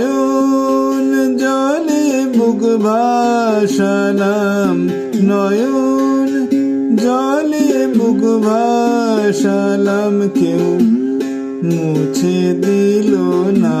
নয়ন জলে বুক ভাসালাম নয়ন জলে বুক ভাসালাম কেউ মুছে দিল না।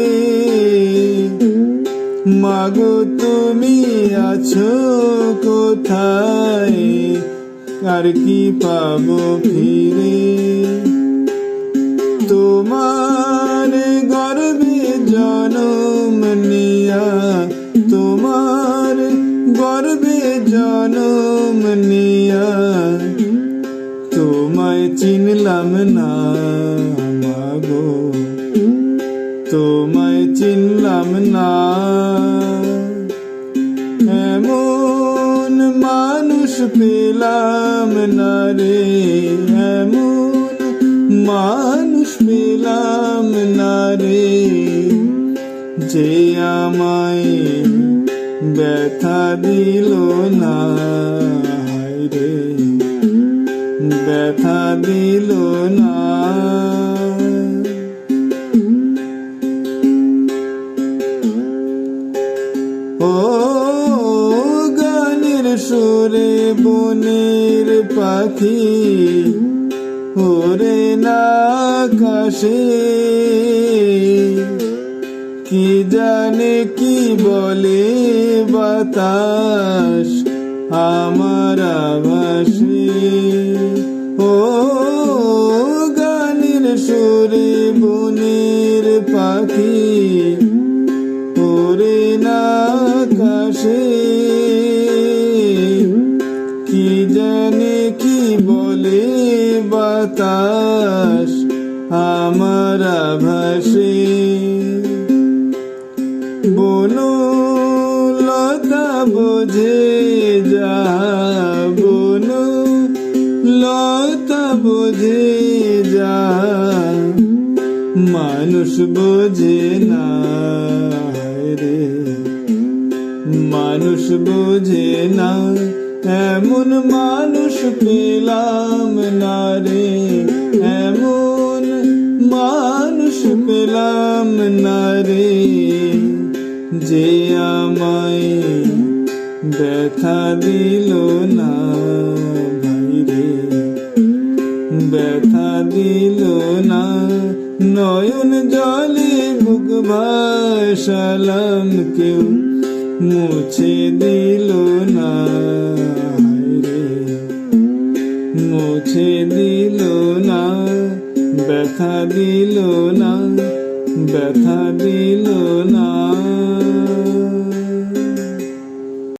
মাগো, তুমি আছো কোথায়? আর কি পাবো ফিরে? তোমার গর্বে জনম নিয়া, তোমার গর্বে জনম নিয়া, তোমায় চিনলাম না মাগো। না এমন মানুষ পেলাম না রে এমন মানুষ পেলাম না রে যে আমায় ব্যথা দিল না রে ব্যথা দিল না সুরে বনের পাখি, ওরে না কাশে। কি জানে কি বলে বাতাস আমার আভাসে। ও গানের সুরে বনের পাখি বাতাস, আমার আভাসে বনো লতা বোঝে যা, বনো লতা বোঝে যা। মানুষ বোঝে না রে, মানুষ বোঝে না। এমন মানুষ পেলাম না রে। যে আমায় ব্যথা দিল না ভাই রে। ব্যথা দিল না, নয়ন জলে বুক ভাসালাম কেউ মুছে দিল না রে। মুছে দিল না, ব্যথা দিল না ব্যথা দিল না।